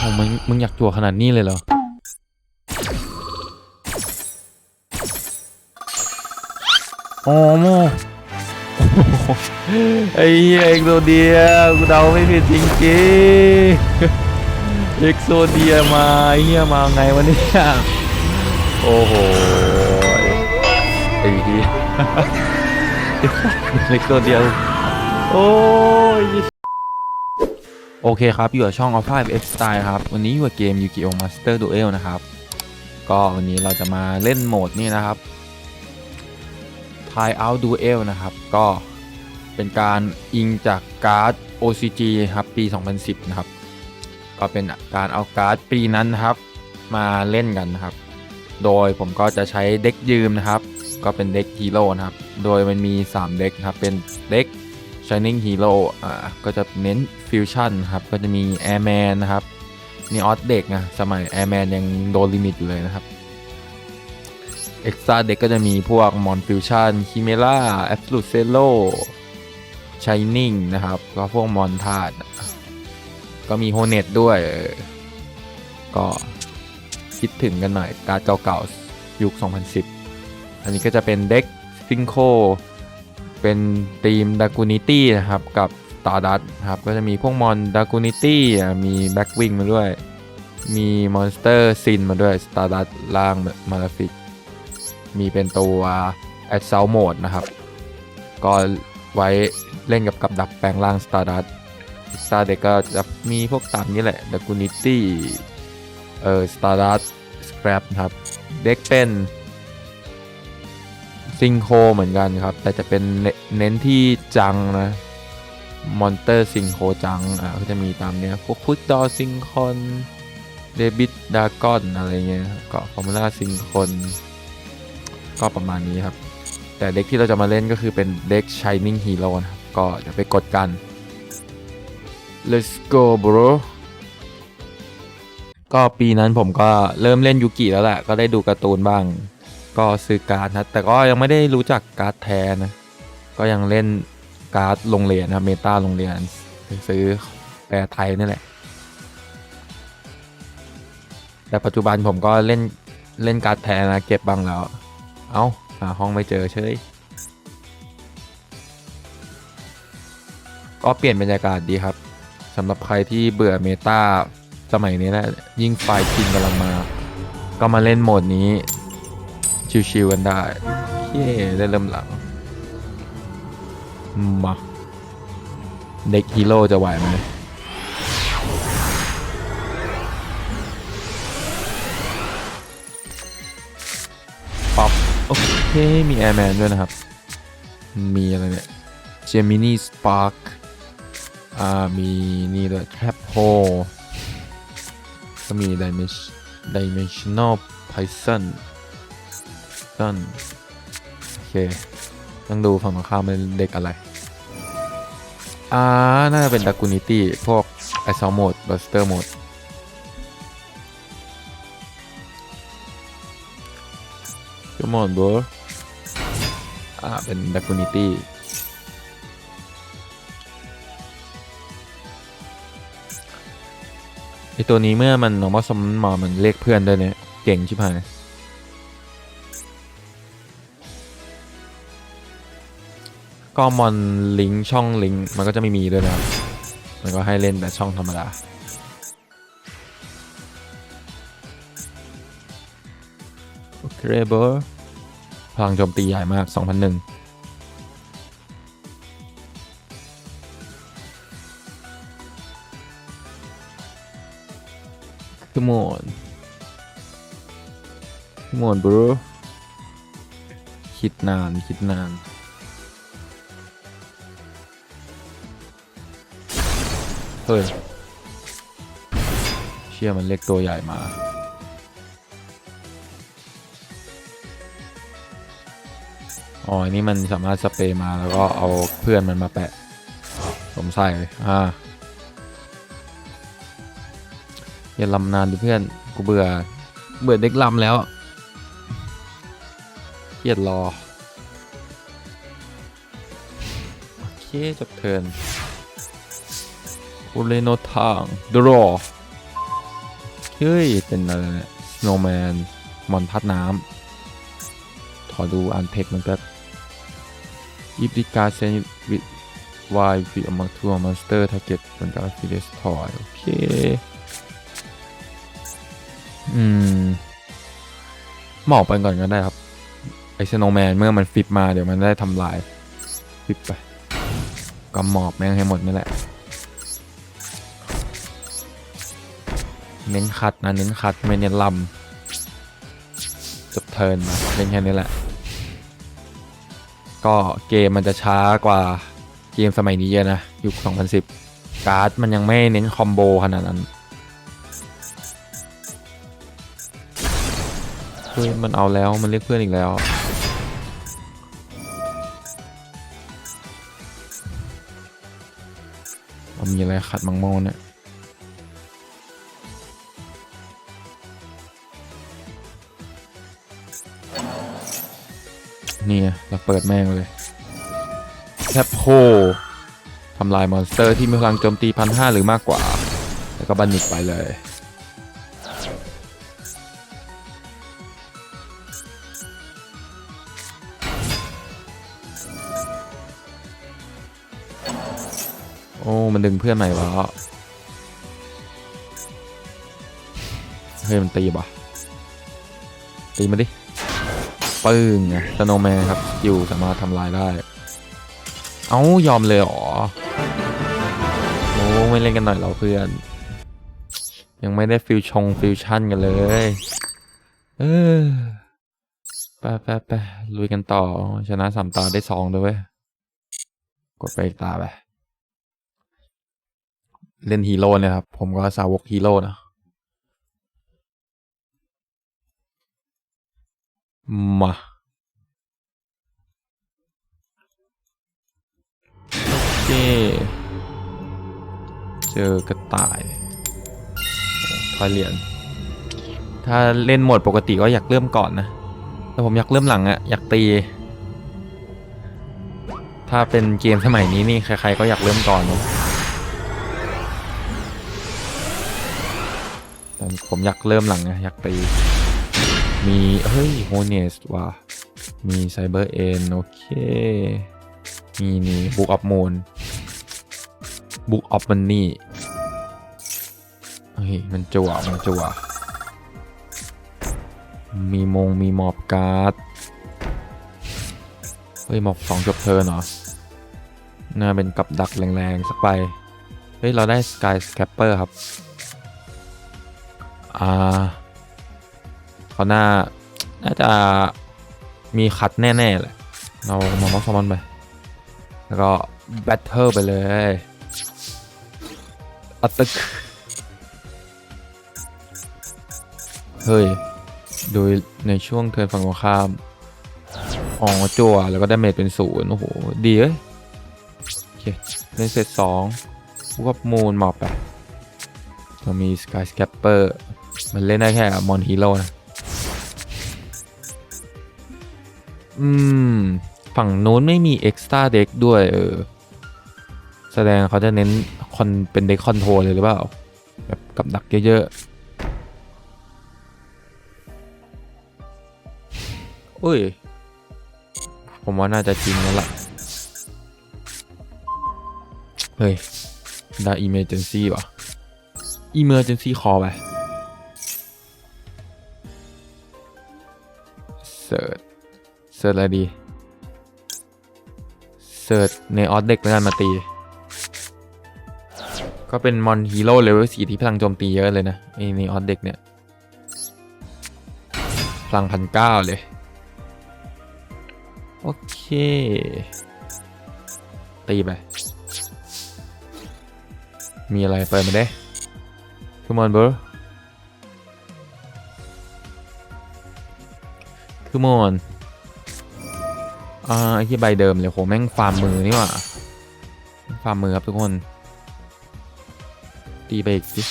โอ้มึงมึงอยากจั่วขนาดนี้เลยเหรอ โอ้โมไอ้เหี้ยเอ็กโซเดียกูเดาไม่ผิดจริงจริงๆเอ็กโซเดียมาไอ้เหี้ยมาไงวะเนี่ยโอ้โหไอ้เหี้ยเอ็กโซเดียโอ้ย โอเคครับ อยู่กับช่อง Alpha F Style ครับ วันนี้อยู่กับเกม Yu-Gi-Oh! Master Duel นะครับ ก็วันนี้เราจะมาเล่นโหมดนี่นะครับ Tie Out Duel นะครับ ก็เป็นการอิงจากการ์ด OCG ครับ ปี 2010 นะครับ ก็เป็นการเอาการ์ดปีนั้นนะครับ มาเล่นกันนะครับ โดยผมก็จะใช้เด็กยืมนะครับ ก็เป็นเด็กฮีโร่นะครับ โดยมันมี 3 เด็กนะครับ เป็นเด็ก Shining Hero อ่าก็จะเน้นฟิวชั่นครับ ก็จะมี Airman นะครับ มีออสเด็กนะสมัย Airman ยังโดนลิมิตอยู่เลยนะครับ Extra เด็กก็จะมีพวก Mon Fusion Chimera Absolute Zero Shining นะครับ ก็พวกมอนธาตุก็มี Hornet ด้วย ก็คิดถึงกันหน่อย การ์ดเก่าๆยุค 2010 อันนี้ก็จะเป็นเด็กซิงโค เป็นทีมดากูนิตี้นะครับกับตาดัตครับก็จะมีพวกมอนดากูนิตี้มีแบ็กวิงมาด้วย มีมอนสเตอร์ซินมาด้วยสตาร์ดัตล่างมาลาฟิกมีเป็นตัวแอดเซลโหมดนะครับ ก็ไว้เล่นกับกับดักแปลงร่างสตาร์ดัตสตาร์เด็กก็จะมีพวกตามนี้แหละดากูนิตี้เออสตาร์ดัตสครปครับ เด็กเป็น ซิงโคเหมือนกันครับ แต่จะเป็นเน้นที่จังนะมอนเตอร์ซิงโคจัง อ่าก็จะมีตามเนี้ย พวกพุตดอซิงคอนเดบิดดากอนอะไรเงี้ยก็ฟอร์มูล่าซิงคอนก็ประมาณนี้ครับ แต่เด็กที่เราจะมาเล่นก็คือเป็นเด็ก Shining Hero นะครับก็เดี๋ยวไปกดกัน let's go bro ก็ปีนั้นผมก็เริ่มเล่นยูกิแล้วแหละ ก็ได้ดูการ์ตูนบ้าง ก็ซื้อการ์ดนะแต่ก็ยังไม่ได้รู้จักการ์ดแท้นะก็ยังเล่นการ์ดโรงเรียนนะเมตาโรงเรียนซื้อแปลไทยนี่แหละ แต่ปัจจุบันผมก็เล่นเล่นการ์ดแท้นะเก็บบ้างแล้ว เอา้าหาห้องไม่เจอเฉยก็เปลี่ยนบรรยากาศดีครับสำหรับใครที่เบื่อเมตาสมัยนี้นะยิ่งไฟคิงกำลังมา ก็มาเล่นโหมดนี้ ชิวๆกันได้เย่ได้เริ่มหลังมาเด็กฮีโร่จะไหวไหมป๊อปโอเค มีแอร์แมนด้วยนะครับ มีอะไรเนี่ยเจมินีสปาร์คอ่า มีนี่ด้วยแทบโฮก็มี Dimension Dimensional Python ต้นโอเคต้องดูฝั่งตรงข้ามเป็นเด็กอะไร อ่า น่าจะเป็นดักกูนิตี้ พวกไอซอลโหมดบัสเตอร์โหมดก็มอนบออ่า เป็นดักกูนิตี้ไอตัวนี้เมื่อมันนอร์มอลซัมมามันเรียกเพื่อนด้วยเนี่ย เก่งชิบหาย ก็มอนลิงช่องลิงมันก็จะไม่มีด้วยนะครับ มันก็ให้เล่นแต่ช่องธรรมดาโอเคเบอร์พลังโจมตีใหญ่มาก 2001 Come on Come on bro คิดนาน คิดนาน เฮ้ย เชื่อมันเล็กตัวใหญ่มา อ๋ออันนี้มันสามารถสเปรย์มาแล้วก็เอาเพื่อนมันมาแปะ ผมใส่อ่าอย่าลำนานดิเพื่อน กูเบื่อ เบื่อเด็กลำแล้วเครียดรอ โอเค จบเทิร์น โอเลโนทางดรอเฮ้ย เป็นอะไรเนี่ย snowman มอนพัดน้ำ ขอดูอ่านเทคมันก็ if the guard send with why we among two monster target เป็นการ f i destroy โอเค อืมหมอบไปก่อนก็ได้ครับ ไอ snowman เมื่อมันฟิปมาเดี๋ยวมันได้ทำลาย ฟิปไปก็หมอบแม่งให้หมดนี่แหละ เน้นคัดนะ เน้นคัดไม่เน้นลำจบเทิร์นมาเล่นแค่นี้แหละ ก็เกมมันจะช้ากว่าเกมสมัยนี้เยอะนะ ยุค 2010 การ์ดมันยังไม่เน้นคอมโบขนาดนั้นเฮ้ยมันเอาแล้วมันเรียกเพื่อนอีกแล้วเอามีอะไรขัดมังโมเนี่ย นี่เราเปิดแม่งเลยแคปโพทำลายมอนสเตอร์ที่มีพลังโจมตีพันห้าหรือมากกว่า แล้วก็บันนิกไปเลย โอ้ มันดึงเพื่อนใหม่วะเฮ้ย มันตีปะตีมาดิ ปึ้งไงสโนแมนครับอยู่สามารถทำลายได้ เอ้ายอมเลยหรอโอ้ไม่เล่นกันหน่อยเราเพื่อน ยังไม่ได้ฟิวชงฟิวชั่นกันเลย เออไปไปไปลุยกันต่อ ชนะสามตาได้สองด้วยเวยกดไปอีกตาไป เล่นฮีโร่เนี่ยครับ ผมก็สาวกฮีโร่นะ มาโอเค เจอกระต่ายทอยเหรียญถ้าเล่นโหมดปกติก็อยากเริ่มก่อนนะ แต่ผมอยากเริ่มหลังอะอยากตี ถ้าเป็นเกมสมัยนี้นี่ใครๆก็อยากเริ่มก่อนนะแต่ผมอยากเริ่มหลังอะอยากตี มี เฮ้ยโฮเนสว่ะ มีไซเบอร์เอ็นโอเค มีนี่บุ๊กออฟมูนบุ๊กออฟมันนี่เฮ้ย มันจั่วมันจั่วมีมงมีมอบการ์ด เฮ้ย มอบสองจบเทิร์นเหรอน่าเป็นกับดักแรงๆ สักใบเฮ้ย เราได้สกายสแคปเปอร์ครับ อ่า เขาหน้า น่าจะมีคัดแน่ ๆ แหละ เรามองว่าซอมอนไป แล้วก็แบทเทิลไปเลยอัตตึกเฮ้ย โดยในช่วงเทินฝั่งตรงข้ามอ๋อจั่วแล้วก็ได้เมจเป็นศูนย์โอ้โห ดีเอ้ย โอเคเล่นเซตสองพวกมูนหมอบไปเรามีสกายสแคปเปอร์มันเล่นได้แค่มอนฮีโร่นะ อืม ฝั่งนู้นไม่มีเอ็กซ์ต a าเด็กด้วย เออ แสดงเขาจะเน้นคอนเป็นเด็กคอนโทรเลยหรือเปล่า แบบกับดักเยอะๆอุ้ย ผมว่าน่าจะจริงแล้วล่ะ เฮ้ย ได้ emergency ว่ะ emergency call ไปเสิร์ช เสิร์ชอะไรดีเสิร์ชในออสเด็กแล้วกันมาตี ก็เป็นมอนฮีโร่เลเวลสี่ที่พลังโจมตีเยอะเลยนะไอในออสเด็กเนี่ย พลังพันเก้าเลย โอเค ตีไป มีอะไรเปิดมาได้ Come on bro Come on อ่าไอ้ที่ใบเดิมเลยโหแม่งฟาร์มมือนี่หว่าฟาร์มมือครับทุกคน ตีไปอีกสิ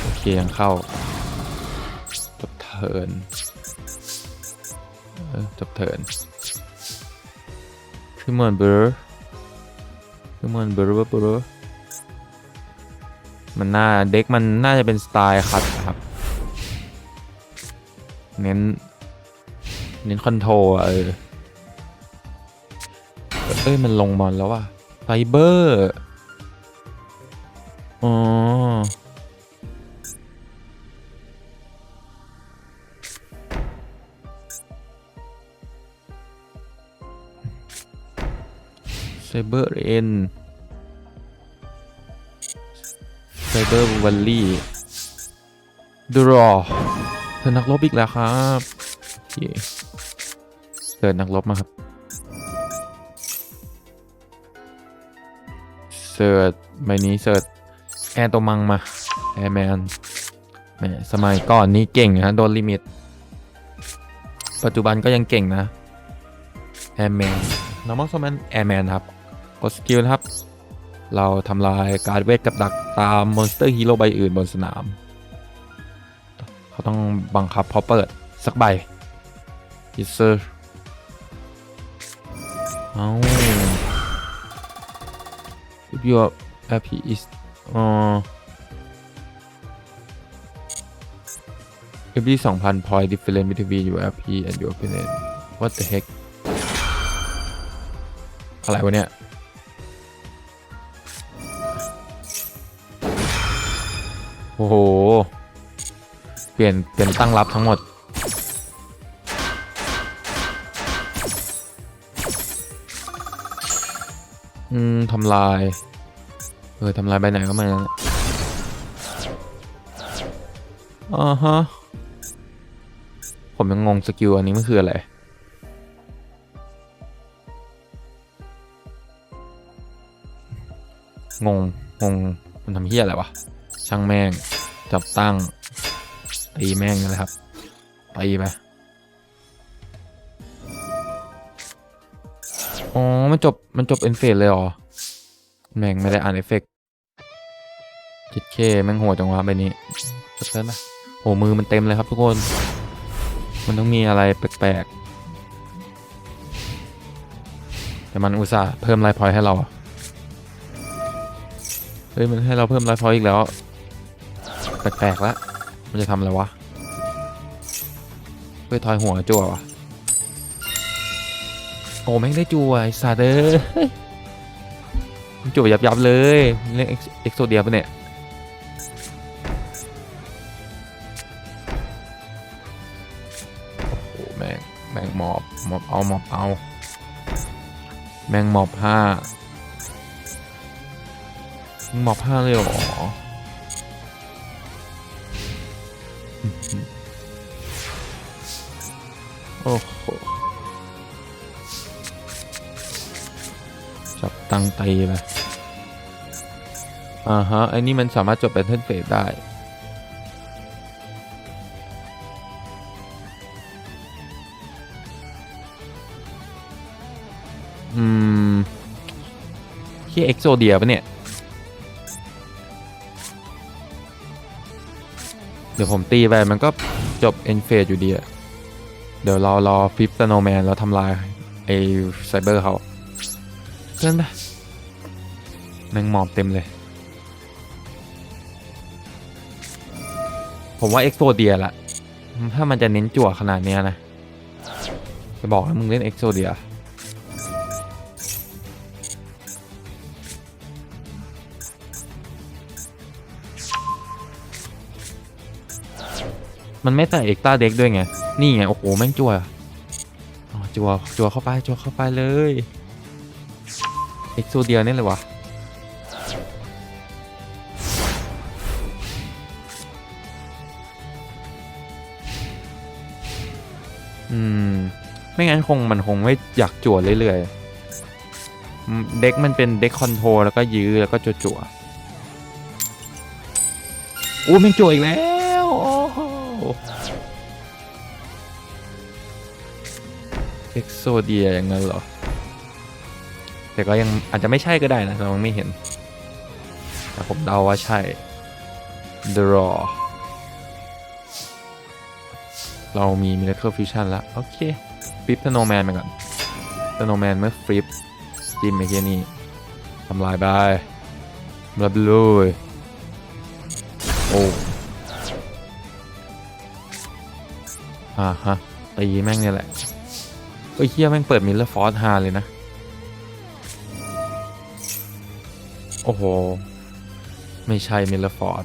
โอเคยังเข้าจบเทินเออจบเทิร์น Come on bro Come on bro bro มันน่าเด็กมันน่าจะเป็นสไตล์คัดครับ เน้น เน้นคอนโทรลอะเออเอ้ยมันลงมอนแล้วว่ะไฟเบอร์ อ๋อ ไซเบอร์เอ็น ไซเบอร์วัลลี่ดรอเธอนักรบอีกแล้วครับโอเค เสิร์ชนักรบมาครับเสิร์ชใบนี้เสิร์ชแอร์ตัวมังมาแอร์แมนแหมสมัยก่อนนี้เก่งนะโดนลิมิต ปัจจุบันก็ยังเก่งนะแอร์แมน normal summon แอร์แมนครับ กดสกิลนะครับ เราทำลายการเวทกับดักตามมอนสเตอร์ฮีโร่ใบอื่นบนสนาม เขาต้องบังคับพอเปิดสักใบ yes sir เอา if your RP is อ๋อ every 2,000 point difference between your RP and your opponent what the heck อะไรวะเนี่ย โอ้โห เปลี่ยน เปลี่ยนตั้งรับทั้งหมด อืมทำลาย เออทำลายใบไหนก็มาอ่าฮะ ผมยังงงสกิลอันนี้มันคืออะไร งง งง มันทำเฮี้ยอะไรวะ ช่างแม่ง จับตั้ง ตีแม่งนั่แหละครับ ตีไป อ๋อ มันจบ มันจบเอ็นเฟสเลยหรอแม่งไม่ได้อ่านเอฟเฟกต์จิตเคแม่งโหดจังวะใบนี้จบเทิร์นปะโหมือมันเต็มเลยครับทุกคน มันต้องมีอะไรแปลกๆ แต่มันอุตส่าห์เพิ่มไลฟ์พอยต์ให้เรา เฮ้ย มันให้เราเพิ่มไลฟ์พอยต์อีกแล้ว แปลกๆแล้วมันจะทำอะไรวะเพื่อทอยหัวจั่ววะ โอ้แม่งได้จั่วสัตว์เอ้ยมันจั่วยับเลยเล่นเอ็กโซเดียปะเนี่ยโอ้โหแม่งแม่งหมอบหมอบเอาหมอบเอา แม่งหมอบห้ามึงหมอบห้าเลยเหรอ ตังตีไปอ่าฮะไอ้นี่มันสามารถจบแพทเทิร์นเฟสได้อืมที่เอ็กโซเดียปะเนี่ย เดี๋ยวผมตีไปมันก็จบเอ็นเฟสอยู่ดีอะเดี๋ยวเรารอฟิปสโนแมนแล้วทำลายไอไซเบอร์เขาเกินไป แมงหมอบเต็มเลย ผมว่าเอ็กโซเดียละถ้ามันจะเน้นจั่วขนาดเนี้ยนะ จะบอกนะมึงเล่นเอ็กโซเดียมันไม่ใส่เอ็กตาเด็กด้วยไง นี่ไง โอ้โห แม่งจั่วจั่วจั่วเข้าไป จั่วเข้าไปเลย เอ็กโซเดียนี่เลยวะ ไม่งั้นคงมันคงไม่อยากจั่วเรื่อยๆอืมเด็กมันเป็นเด็กคอนโทรลแล้วก็ยื้อแล้วก็จั่วๆอู้แม่งจั่วอีกแล้วโอ้โหเอ็กโซเดียอย่างนั้นเหรอ แต่ก็ยังอาจจะไม่ใช่ก็ได้นะเราไม่เห็น แต่ผมเดาว่าใช่ draw เรามี Miracle Fusion แล้ว โอเค ฟลิป Snowman ไปก่อน Snowman เมื่อฟลิปจิ้มไอ้เหี้ยนี่ทำลายไปบลับเลยโอ้อ่าฮะตีแม่งเนี่ยแหละเอ้ยเฮียแม่งเปิดมิลเลอร์ฟอร์สฮาเลยนะ โอ้โห ไม่ใช่มิลเลอร์ฟอร์ด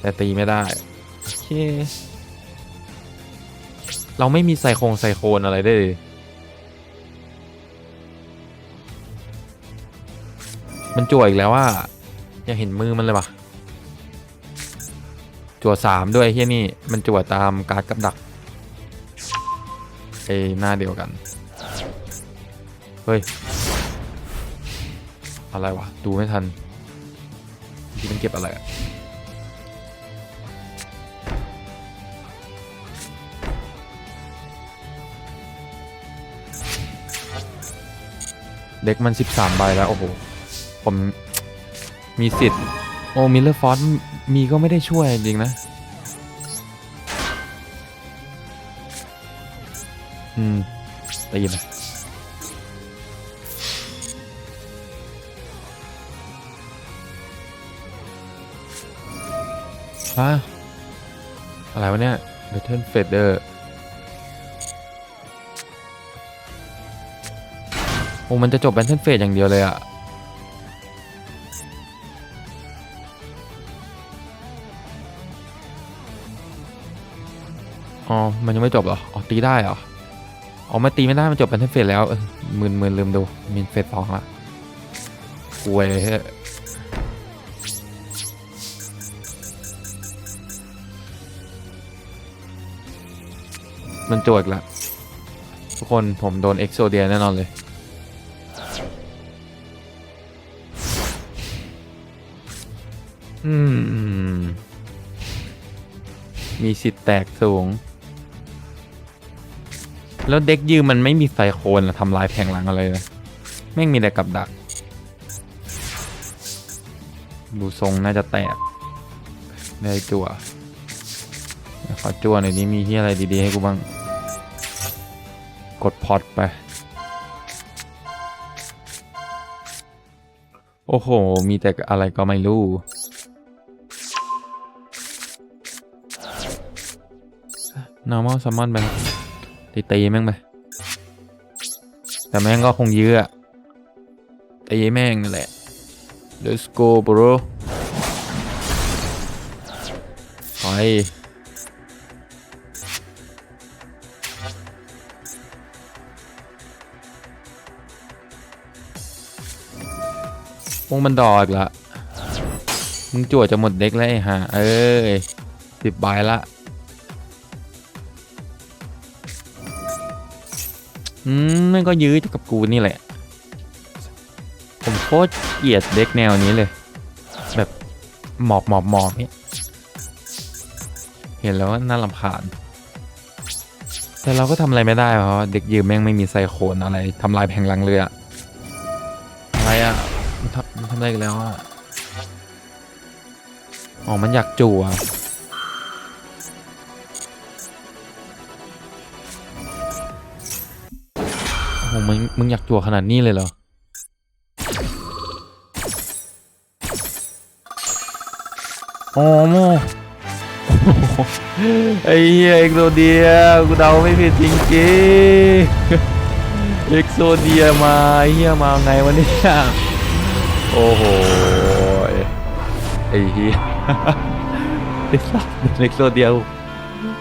แต่ตีไม่ได้ โอเค เราไม่มีไซโคงไซโคนอะไรได้เลยมันจั่วอีกแล้วว่าอยากเห็นมือมันเลยปะจั่วสามด้วยเฮียนี่ มันจั่วตามการ์ดกับดักไอหน้าเดียวกัน เฮ้ย อะไรวะ ดูไม่ทันที่มันเก็บอะไรอะ เด็กมัน 13 ใบแล้ว โอ้โห ผมมีสิทธิ์ โอ้มิลเลอร์ฟอสมีก็ไม่ได้ช่วยจริงนะ อืมตีเลยฮะอะไรวะเนี่ย Battle Fader โอ้มันจะจบ Battle Fade อย่างเดียวเลยอะอ๋อ มันยังไม่จบเหรอ อ๋อ ตีได้เหรอ อ๋อ มันตีไม่ได้ มันจบ Battle Fade แล้วมืนมืนลืมดู มีเฟสสองละป่วยเฮ้ยมันโจทย์ละทุกคนผมโดนเอ็กโซเดียแน่นอนเลย อืม มีสิทธิ์แตกสูง แล้วเด็กยืมมันไม่มีไซโคนทำลายแผงหลังอะไรนะแม่งมีแต่กับดัก ดูทรงน่าจะแตกได้จั่วขอจั่วหน่อยนี้มีที่อะไรดีๆ ให้กูบ้าง กดพอดไป โอ้โห มีแต่อะไรก็ไม่รู้ normal summon ไปตีตีแม่งไป แต่แม่งก็คงยื้ออะตีแม่งนั่นแหละ let's go bro ไปวงมันดอกละมึงจั่วจะหมดเด็กแล้วไอ้ห่าเอ้ยสิบใบละ อืมมันก็ยื้อกับกูนี่แหละ ผมโคตรเกลียดเด็กแนวนี้เลย แบบหมอบหมอบหมอบเนี่ยเห็นแล้วน่ารำคาญ แต่เราก็ทำอะไรไม่ได้เพราะเด็กยืมแม่งไม่มีไซโคนอะไรทำลายแผงหลังเลยอะอะไรอะมันทำมันทำอะไรกันแล้วอะอ๋อ มันอยากจั่ว โอ้โหมึงมึงอยากจั่วขนาดนี้เลยเหรอ โอ้โมไอ้เหี้ยเอ็กโซเดียกูเดาไม่ผิดจริงๆเอ็กโซเดียมาไอ้เหี้ยมาไงวะเนี่ยโอ้โหไอ้เหี้ยไอ้สัสเล็กโซเดียว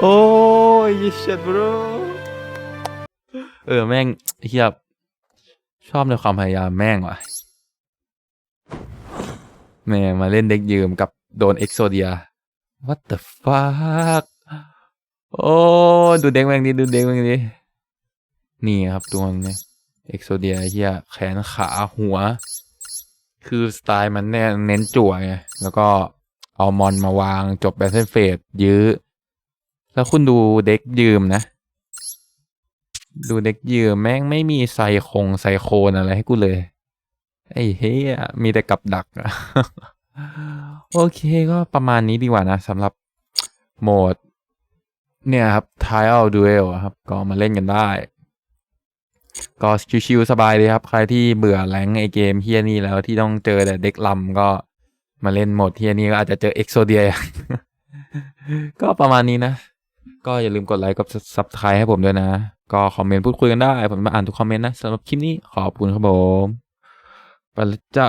โอ้ยเชิดบร เออแม่งเหี้ยชอบในความพยายามแม่งว่ะแม่งมาเล่นเด็กยืมกับโดนเอ็กโซเดีย what the fuck โอ้ดูเด็กแม่งดิดูเด็กแม่งดินี่ครับตัวนี้เอ็กโซเดียเฮียแขนขาหัว คือสไตล์มันแน่เน้นจั่วไงแล้วก็เอามอนมาวางจบแบทเทิลเฟสยื้อ แล้วคุณดูเด็กยืมนะ ดูเด็กยืมแม่งไม่มีไซคงไซโคนอะไรให้กูเลย ไอ้เฮียมีแต่กับดัก โอเคก็ประมาณนี้ดีกว่านะสำหรับโหมด เนี่ยครับ Trial Duel อะครับ ก็มาเล่นกันได้ ก็ชิวๆสบายเลยครับ ใครที่เบื่อแรงไอเกมเฮียนี่แล้วที่ต้องเจอแต่เด็กลำก็มาเล่นโหมดเทียนี้ก็อาจจะเจอเอ็กโซเดียก็ประมาณนี้นะ ก็อย่าลืมกดไลค์กับซับสไครต์ให้ผมด้วยนะ ก็คอมเมนต์พูดคุยกันได้ ผมมาอ่านทุกคอมเมนต์นะสำหรับคลิปนี้ขอบคุณครับผมไปแล้วจ้า